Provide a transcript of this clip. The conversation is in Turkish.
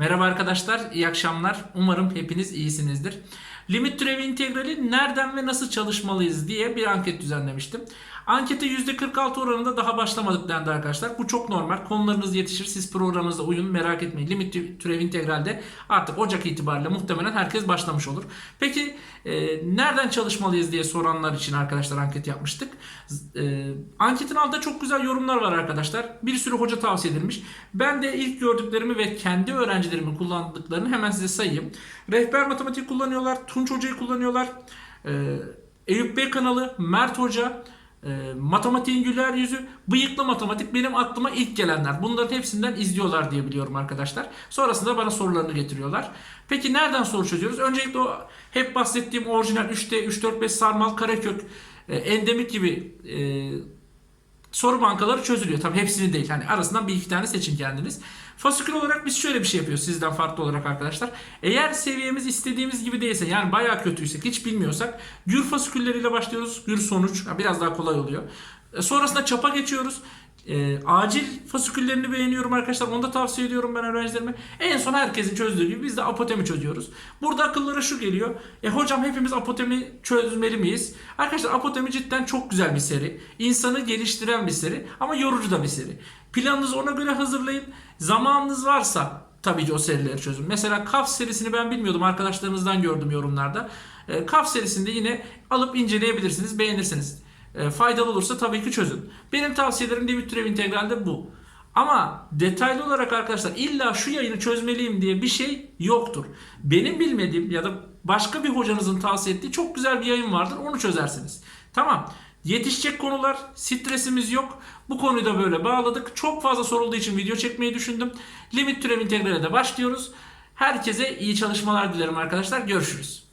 Merhaba arkadaşlar, iyi akşamlar. Umarım hepiniz iyisinizdir. Limit türevi integrali nereden ve nasıl çalışmalıyız diye bir anket düzenlemiştim. Ankete %46 oranında daha başlamadık dendi arkadaşlar. Bu çok normal. Konularınız yetişir. Siz programınıza uyun. Merak etmeyin. Limit türevi integralde artık Ocak itibariyle muhtemelen herkes başlamış olur. Peki e, nereden çalışmalıyız diye soranlar için arkadaşlar anket yapmıştık. E, anketin altında çok güzel yorumlar var arkadaşlar. Bir sürü hoca tavsiye edilmiş. Ben de ilk gördüklerimi ve kendi öğrencilerimin kullandıklarını hemen size sayayım. Rehber matematik kullanıyorlar. Tunç Hoca'yı kullanıyorlar. E, Eyüp Bey kanalı, Mert Hoca, e, matematiğin güler yüzü, bıyıklı matematik benim aklıma ilk gelenler. Bunların hepsinden izliyorlar diye biliyorum arkadaşlar. Sonrasında bana sorularını getiriyorlar. Peki nereden soru çözüyoruz? Öncelikle o hep bahsettiğim orijinal 3D, 3, 4, 5 sarmal, karekök, e, endemik gibi e, soru bankaları çözülüyor. Tabii hepsini değil. Hani arasından bir iki tane seçin kendiniz. Fasikül olarak biz şöyle bir şey yapıyoruz sizden farklı olarak arkadaşlar. Eğer seviyemiz istediğimiz gibi değilse yani bayağı kötüysek hiç bilmiyorsak gür fasikülleriyle başlıyoruz. Gür sonuç biraz daha kolay oluyor. E, Sonrasında çapa geçiyoruz. E, acil fasiküllerini beğeniyorum arkadaşlar. Onu da tavsiye ediyorum ben öğrencilerime. En son herkesin çözdüğü gibi biz de apotemi çözüyoruz. Burada akıllara şu geliyor. E hocam hepimiz apotemi çözmeli miyiz? Arkadaşlar apotemi cidden çok güzel bir seri. İnsanı geliştiren bir seri ama yorucu da bir seri. Planınızı ona göre hazırlayın. Zamanınız varsa tabii ki o serileri çözün. Mesela Kaf serisini ben bilmiyordum. Arkadaşlarınızdan gördüm yorumlarda. E, Kaf serisinde yine alıp inceleyebilirsiniz. Beğenirsiniz. E, faydalı olursa tabii ki çözün. Benim tavsiyelerim limit türev integralde bu. Ama detaylı olarak arkadaşlar illa şu yayını çözmeliyim diye bir şey yoktur. Benim bilmediğim ya da başka bir hocanızın tavsiye ettiği çok güzel bir yayın vardır. Onu çözersiniz. Tamam. Yetişecek konular, stresimiz yok. Bu konuyu da böyle bağladık. Çok fazla sorulduğu için video çekmeyi düşündüm. Limit türev integrale de başlıyoruz. Herkese iyi çalışmalar dilerim arkadaşlar. Görüşürüz.